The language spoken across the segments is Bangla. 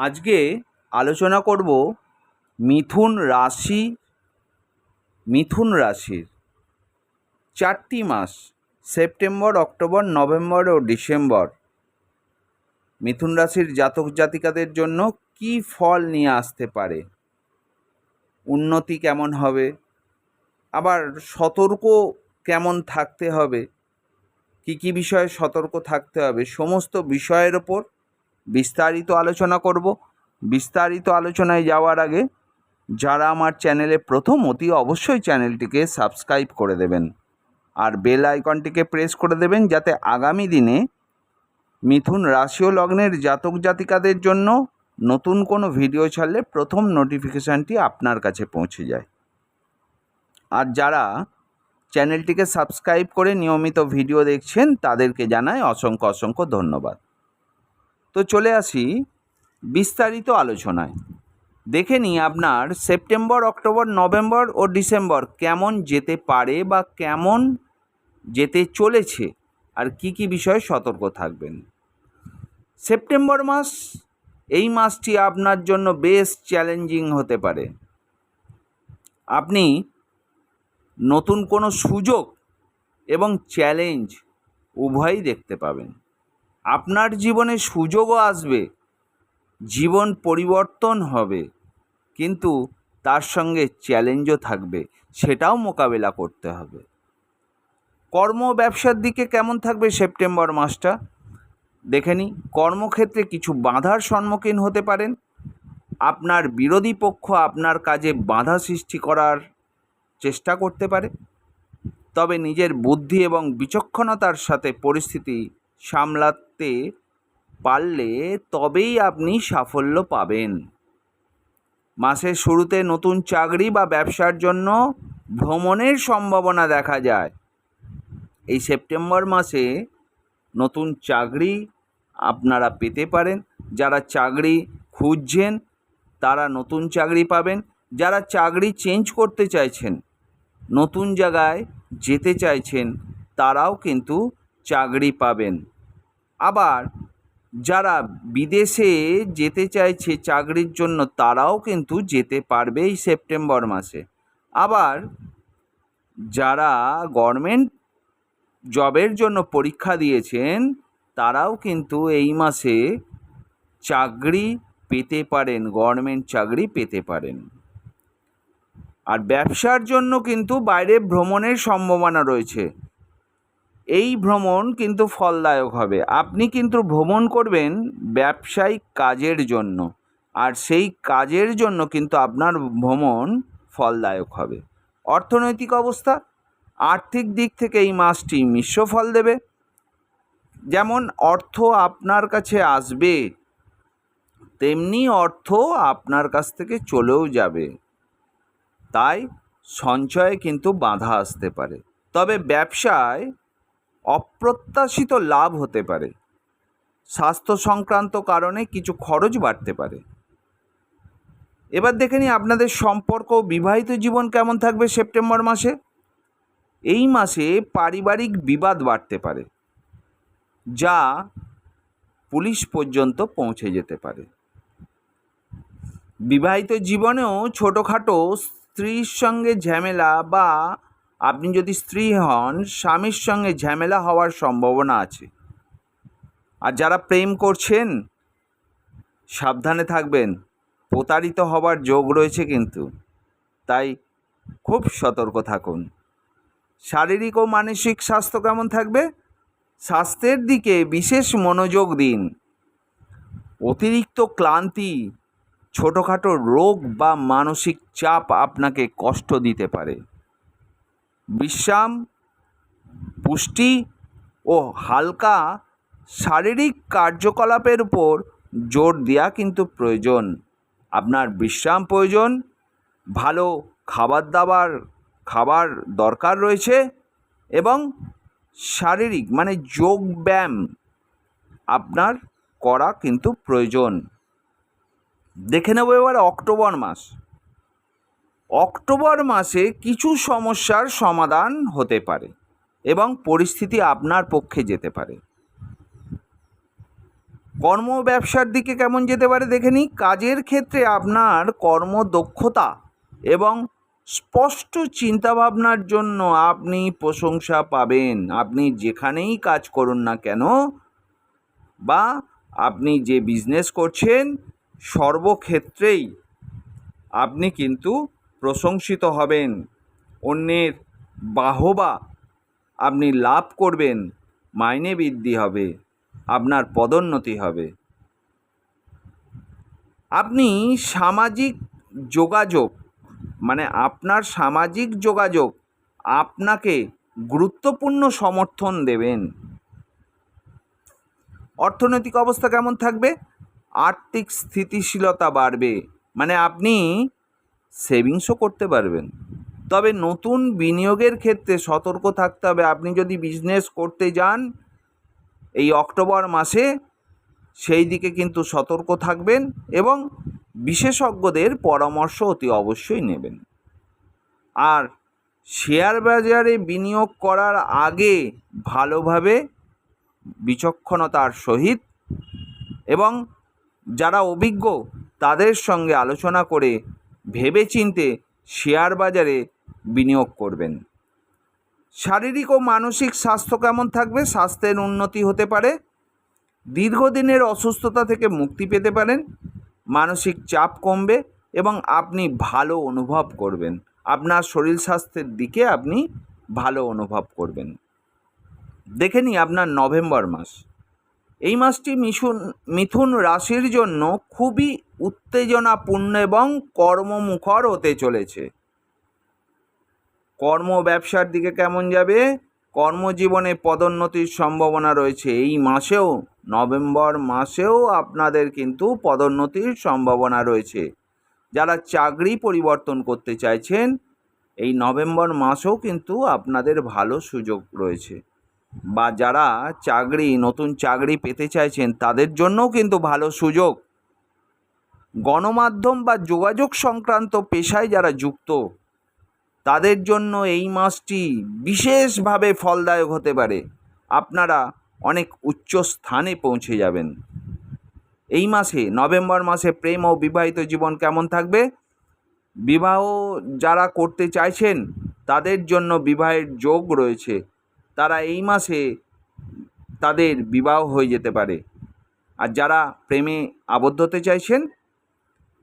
আজকে আলোচনা করব মিথুন রাশি, মিথুন রাশির। চারটি মাস, সেপ্টেম্বর, অক্টোবর, নভেম্বর ও ডিসেম্বর। মিথুন রাশির জাতক জাতিকাদের জন্য কী ফল নিয়ে আসতে পারে? উন্নতি কেমন হবে? আবার সতর্ক কেমন থাকতে হবে? কী কী বিষয়ে সতর্ক থাকতে হবে? সমস্ত বিষয়ের ওপর বিস্তারিত আলোচনা করব। বিস্তারিত আলোচনায় যাওয়ার আগে যারা আমার চ্যানেলে প্রথম, অতি অবশ্যই চ্যানেলটিকে সাবস্ক্রাইব করে দেবেন। আর বেল আইকনটিকে প্রেস করে দেবেন যাতে আগামী দিনে মিথুন রাশি ও লগ্নের জাতক জাতিকাদের জন্য নতুন কোনো ভিডিও ছাড়লে প্রথম নোটিফিকেশানটি আপনার কাছে পৌঁছে যায়। আর যারা চ্যানেলটিকে সাবস্ক্রাইব করে নিয়মিত ভিডিও দেখছেন, তাদেরকে জানাই অসংখ্য অসংখ্য ধন্যবাদ। তো চলে আসি বিস্তারিত আলোচনায়। দেখে নিই আপনার সেপ্টেম্বর, অক্টোবর, নভেম্বর ও ডিসেম্বর কেমন যেতে পারে বা কেমন যেতে চলেছে আর কি কি বিষয়ে সতর্ক থাকবেন। সেপ্টেম্বর মাস, এই মাসটি আপনার জন্য বেশ চ্যালেঞ্জিং হতে পারে। আপনি নতুন কোনো সুযোগ এবং চ্যালেঞ্জ উভয়ই দেখতে পাবেন। আপনার জীবনে সুযোগও আসবে, জীবন পরিবর্তন হবে, কিন্তু তার সঙ্গে চ্যালেঞ্জও থাকবে, সেটাও মোকাবেলা করতে হবে। কর্ম ব্যবসার দিকে কেমন থাকবে সেপ্টেম্বর মাসটা? দেখে নিই। কর্মক্ষেত্রে কিছু বাধার সম্মুখীন হতে পারেন। আপনার বিরোধী পক্ষ আপনার কাজে বাধা সৃষ্টি করার চেষ্টা করতে পারে। তবে নিজের বুদ্ধি এবং বিচক্ষণতার সাথে পরিস্থিতি সামলাতে পারলে তবেই আপনি সাফল্য পাবেন। মাসের শুরুতে নতুন চাকরি বা ব্যবসার জন্য ভ্রমণের সম্ভাবনা দেখা যায়। এই সেপ্টেম্বর মাসে নতুন চাকরি আপনারা পেতে পারেন। যারা চাকরি খুঁজছেন, তারা নতুন চাকরি পাবেন। যারা চাকরি চেঞ্জ করতে চাইছেন, নতুন জায়গায় যেতে চাইছেন, তারাও কিন্তু চাকরি পাবেন। আবার যারা বিদেশে যেতে চাইছে চাকরির জন্য, তারাও কিন্তু যেতে পারবে এই সেপ্টেম্বর মাসে। আবার যারা গভর্নমেন্ট জবের জন্য পরীক্ষা দিয়েছেন, তারাও কিন্তু এই মাসে চাকরি পেতে পারেন, গভর্নমেন্ট চাকরি পেতে পারেন। আর ব্যবসার জন্য কিন্তু বাইরে ভ্রমণের সম্ভাবনা রয়েছে। এই ভ্রমণ কিন্তু ফলদায়ক হবে। আপনি কিন্তু ভ্রমণ করবেন ব্যবসায়িক কাজের জন্য। আর সেই কাজের জন্য কিন্তু আপনার ভ্রমণ ফলদায়ক হবে। অর্থনৈতিক অবস্থা, আর্থিক দিক থেকে এই মাসটি মিশ্র ফল দেবে। যেমন অর্থ আপনার কাছে আসবে, তেমনি অর্থ আপনার কাছ থেকে চলেও যাবে। তাই সঞ্চয়ে কিন্তু বাধা আসতে পারে। তবে ব্যবসায় অপ্রত্যাশিত লাভ হতে পারে। স্বাস্থ্য সংক্রান্ত কারণে কিছু খরচ বাড়তে পারে। এবার দেখে নিই আপনাদের সম্পর্ক বিবাহিত জীবন কেমন থাকবে সেপ্টেম্বর মাসে। এই মাসে পারিবারিক বিবাদ বাড়তে পারে, যা পুলিশ পর্যন্ত পৌঁছে যেতে পারে। বিবাহিত জীবনেও ছোটোখাটো স্ত্রীর সঙ্গে ঝামেলা বা আপনি যদি স্ত্রী হন, স্বামীর সঙ্গে ঝামেলা হওয়ার সম্ভাবনা আছে। আর যারা প্রেম করছেন, সাবধানে থাকবেন। প্রতারিত হবার যোগ রয়েছে কিন্তু। তাই খুব সতর্ক থাকুন। শারীরিক ও মানসিক স্বাস্থ্য কেমন থাকবে? স্বাস্থ্যের দিকে বিশেষ মনোযোগ দিন। অতিরিক্ত ক্লান্তি, ছোটোখাটো রোগ বা মানসিক চাপ আপনাকে কষ্ট দিতে পারে। বিশ্রাম, পুষ্টি ও হালকা শারীরিক কার্যকলাপের উপর জোর দেওয়া কিন্তু প্রয়োজন। আপনার বিশ্রাম প্রয়োজন, ভালো খাবার দাবার, খাবার দরকার রয়েছে এবং শারীরিক মানে যোগ ব্যায়াম আপনার করা কিন্তু প্রয়োজন। দেখে নেব এবার অক্টোবর মাস। অক্টোবর মাসে কিছু সমস্যার সমাধান হতে পারে এবং পরিস্থিতি আপনার পক্ষে যেতে পারে। কর্ম ব্যবসার দিকে কেমন যেতে পারে দেখে নিই। কাজের ক্ষেত্রে আপনার কর্মদক্ষতা এবং স্পষ্ট চিন্তাভাবনার জন্য আপনি প্রশংসা পাবেন। আপনি যেখানেই কাজ করুন না কেন বা আপনি যে বিজনেস করছেন, সর্বক্ষেত্রেই আপনি কিন্তু প্রশংসিত হবেন। অন্যের বাহবা আপনি লাভ করবেন। মাইনে বৃদ্ধি হবে। আপনার পদোন্নতি হবে। আপনি সামাজিক যোগাযোগ মানে আপনার সামাজিক যোগাযোগ আপনাকে গুরুত্বপূর্ণ সমর্থন দেবেন। অর্থনৈতিক অবস্থা কেমন থাকবে? আর্থিক স্থিতিশীলতা বাড়বে। মানে আপনি সেভিংসও করতে পারবেন। তবে নতুন বিনিয়োগের ক্ষেত্রে সতর্ক থাকতে হবে। আপনি যদি বিজনেস করতে যান এই অক্টোবর মাসে, সেই দিকে কিন্তু সতর্ক থাকবেন এবং বিশেষজ্ঞদের পরামর্শ অতি অবশ্যই নেবেন। আর শেয়ার বাজারে বিনিয়োগ করার আগে ভালোভাবে বিচক্ষণতার সহিত এবং যারা অভিজ্ঞ, তাদের সঙ্গে আলোচনা করে ভেবেচিন্তে শেয়ার বাজারে বিনিয়োগ করবেন। শারীরিক ও মানসিক স্বাস্থ্য কেমন থাকবে? স্বাস্থ্যের উন্নতি হতে পারে। দীর্ঘদিনের অসুস্থতা থেকে মুক্তি পেতে পারেন। মানসিক চাপ কমবে এবং আপনি ভালো অনুভব করবেন। আপনার শরীর স্বাস্থ্যের দিকে আপনি ভালো অনুভব করবেন। দেখে নিই আপনার নভেম্বর মাস। এই মাসটি মিশন, মিথুন রাশির জন্য খুবই উত্তেজনাপূর্ণ এবং কর্মমুখর হতে চলেছে। কর্ম ব্যবসার দিকে কেমন যাবে? কর্মজীবনে পদোন্নতির সম্ভাবনা রয়েছে। এই মাসেও, নভেম্বর মাসেও আপনাদের কিন্তু পদোন্নতির সম্ভাবনা রয়েছে। যারা চাকরি পরিবর্তন করতে চাইছেন, এই নভেম্বর মাসেও কিন্তু আপনাদের ভালো সুযোগ রয়েছে। বা যারা চাকরি, নতুন চাকরি পেতে চাইছেন, তাদের জন্যও কিন্তু ভালো সুযোগ। গণমাধ্যম বা যোগাযোগ সংক্রান্ত পেশায় যারা যুক্ত, তাদের জন্য এই মাসটি বিশেষভাবে ফলদায়ক হতে পারে। আপনারা অনেক উচ্চ স্থানে পৌঁছে যাবেন। এই মাসে, নভেম্বর মাসে প্রেম ও বিবাহিত জীবন কেমন থাকবে? বিবাহ যারা করতে চাইছেন, তাদের জন্য বিবাহের যোগ রয়েছে। তারা এই মাসে তাদের বিবাহ হয়ে যেতে পারে। আর যারা প্রেমে আবদ্ধ হতে চাইছেন,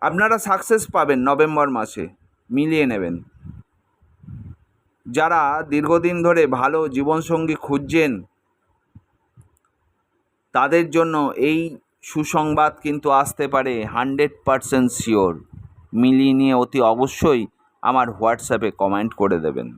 আপনারা সাকসেস পাবেন নভেম্বর মাসে। মিলিয়ে নেবেন। যারা দীর্ঘদিন ধরে ভালো জীবনসঙ্গী খুঁজছেন, তাদের জন্য এই সুসংবাদ কিন্তু আসতে পারে হান্ড্রেড পারসেন্ট শিওর। মিলিয়ে নিয়ে অতি অবশ্যই আমার হোয়াটসঅ্যাপে কমেন্ট করে দেবেন।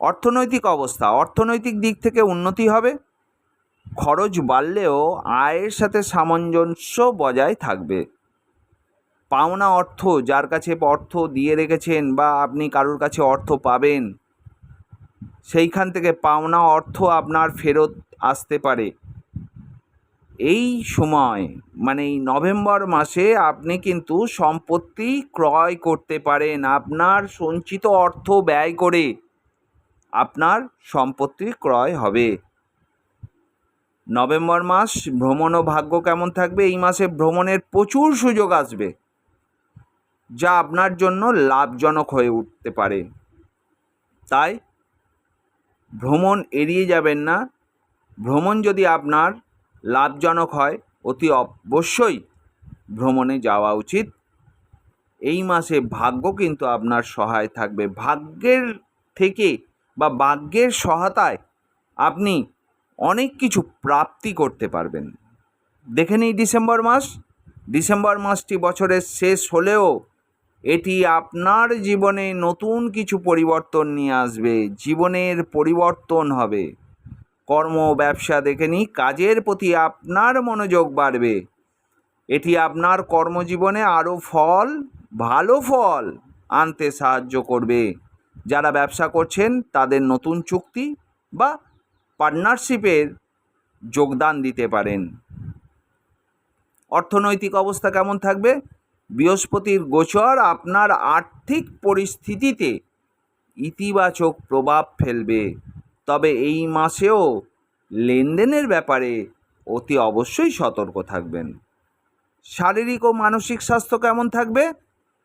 অর্থনৈতিক অবস্থা, অর্থনৈতিক দিক থেকে উন্নতি হবে। খরচ বাড়লেও আয়ের সাথে সামঞ্জস্য বজায় থাকবে। পাওনা অর্থ, যার কাছে অর্থ দিয়ে রেখেছেন বা আপনি কারোর কাছে অর্থ পাবেন, সেইখান থেকে পাওনা অর্থ আপনার ফেরত আসতে পারে। এই সময় মানে এই নভেম্বর মাসে আপনি কিন্তু সম্পত্তি ক্রয় করতে পারেন, আপনার সঞ্চিত অর্থ ব্যয় করে। আপনার সম্পত্তি ক্রয় হবে। নভেম্বর মাস ভ্রমণ ও ভাগ্য কেমন থাকবে? এই মাসে ভ্রমণের প্রচুর সুযোগ আসবে, যা আপনার জন্য লাভজনক হয়ে উঠতে পারে। তাই ভ্রমণ এড়িয়ে যাবেন না। ভ্রমণ যদি আপনার লাভজনক হয়, অতি অবশ্যই ভ্রমণে যাওয়া উচিত। এই মাসে ভাগ্য কিন্তু আপনার সহায় থাকবে। ভাগ্যের থেকে বা ভাগ্যের সহায়তায় আপনি অনেক কিছু প্রাপ্তি করতে পারবেন। দেখে নিই ডিসেম্বর মাস। ডিসেম্বর মাসটি বছরের শেষ হলেও এটি আপনার জীবনে নতুন কিছু পরিবর্তন নিয়ে আসবে। জীবনের পরিবর্তন হবে। কর্ম, ব্যবসা দেখে নিই, কাজের প্রতি আপনার মনোযোগ বাড়বে। এটি আপনার কর্মজীবনে আরও ফল, ভালো ফল আনতে সাহায্য করবে। যারা ব্যবসা করছেন, তাদের নতুন চুক্তি বা পার্টনারশিপের যোগদান দিতে পারেন। অর্থনৈতিক অবস্থা কেমন থাকবে? বৃহস্পতির গোচর আপনার আর্থিক পরিস্থিতিতে ইতিবাচক প্রভাব ফেলবে। তবে এই মাসেও লেনদেনের ব্যাপারে অতি অবশ্যই সতর্ক থাকবেন। শারীরিক ও মানসিক স্বাস্থ্য কেমন থাকবে?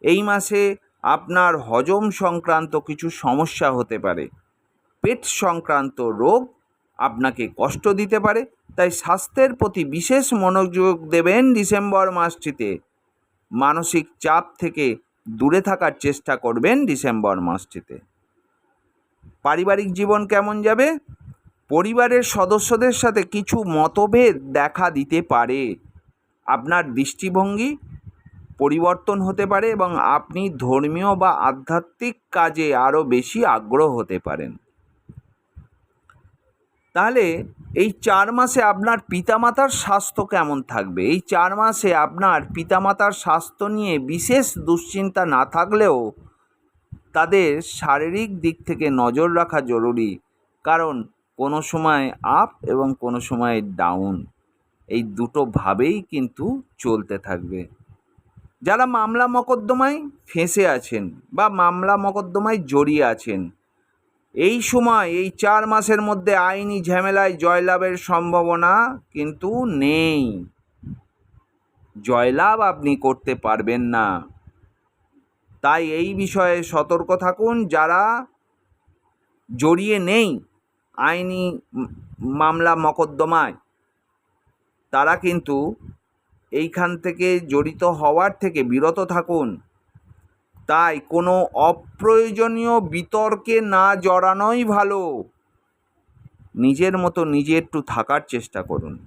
এই মাসে আপনার হজম সংক্রান্ত কিছু সমস্যা হতে পারে। পেট সংক্রান্ত রোগ আপনাকে কষ্ট দিতে পারে, তাই স্বাস্থ্যের প্রতি বিশেষ মনোযোগ দেবেন ডিসেম্বর মাসটিতে। মানসিক চাপ থেকে দূরে থাকার চেষ্টা করবেন ডিসেম্বর মাসটিতে। পারিবারিক জীবন কেমন যাবে? পরিবারের সদস্যদের সাথে কিছু মতভেদ দেখা দিতে পারে। আপনার দৃষ্টিভঙ্গি পরিবর্তন হতে পারে এবং আপনি ধর্মীয় বা আধ্যাত্মিক কাজে আরও বেশি আগ্রহ হতে পারেন। তাহলে এই চার মাসে আপনার পিতামাতার স্বাস্থ্য কেমন থাকবে? এই চার মাসে আপনার পিতামাতার স্বাস্থ্য নিয়ে বিশেষ দুশ্চিন্তা না থাকলেও তাদের শারীরিক দিক থেকে নজর রাখা জরুরি। কারণ কোনো সময় আপ এবং কোনো সময় ডাউন। এই দুটো ভাবেই কিন্তু চলতে থাকবে। যারা মামলা মকদ্দমায় ফেঁসে আছেন বা মামলা মকদ্দমায় জড়িয়ে আছেন, এই সময়, এই চার মাসের মধ্যে আইনি ঝামেলায় জয়লাভের সম্ভাবনা কিন্তু নেই। জয়লাভ আপনি করতে পারবেন না। তাই এই বিষয়ে সতর্ক থাকুন, যারা জড়িয়ে নেই আইনি মামলা মকদ্দমায়, তারা কিন্তু এইখান থেকে জড়িত হওয়ার থেকে বিরত থাকুন। তাই কোনো অপ্রয়োজনীয় বিতর্কে না জড়ানোই ভালো। নিজের মতো নিজে একটু থাকার চেষ্টা করুন।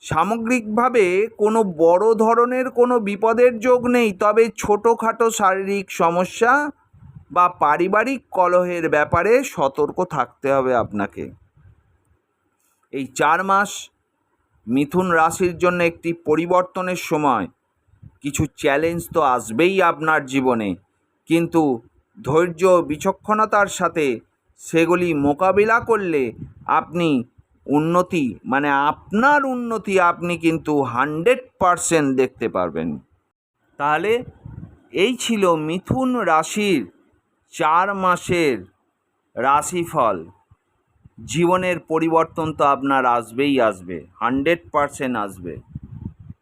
সামগ্রিকভাবে কোনো বড় ধরনের কোনো বিপদের যোগ নেই, তবে ছোটোখাটো শারীরিক সমস্যা বা পারিবারিক কলহের ব্যাপারে সতর্ক থাকতে হবে আপনাকে। এই চার মাস মিথুন রাশির জন্য একটি পরিবর্তনের সময়। কিছু চ্যালেঞ্জ তো আসবেই আপনার জীবনে। কিন্তু ধৈর্য বিচক্ষণতার সাথে সেগুলি মোকাবিলা করলে আপনি উন্নতি মানে আপনার উন্নতি আপনি কিন্তু হান্ড্রেড পারসেন্ট দেখতে পারবেন। তাহলে এই ছিল মিথুন রাশির চার মাসের রাশিফল। জীবনের পরিবর্তন তো আপনার আসবেই আসবে, হান্ড্রেড পারসেন্ট আসবে।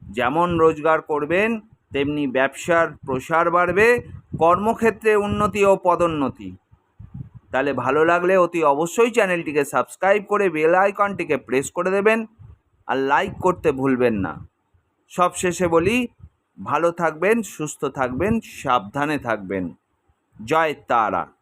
যেমন রোজগার করবেন, তেমনি ব্যবসার প্রসার বাড়বে, কর্মক্ষেত্রে উন্নতি ও পদোন্নতি। তাহলে ভালো লাগলে অতি অবশ্যই চ্যানেলটিকে সাবস্ক্রাইব করে বেল আইকনটিকে প্রেস করে দেবেন আর লাইক করতে ভুলবেন না। সব শেষে বলি, ভালো থাকবেন, সুস্থ থাকবেন, সাবধানে থাকবেন। জয় তারা।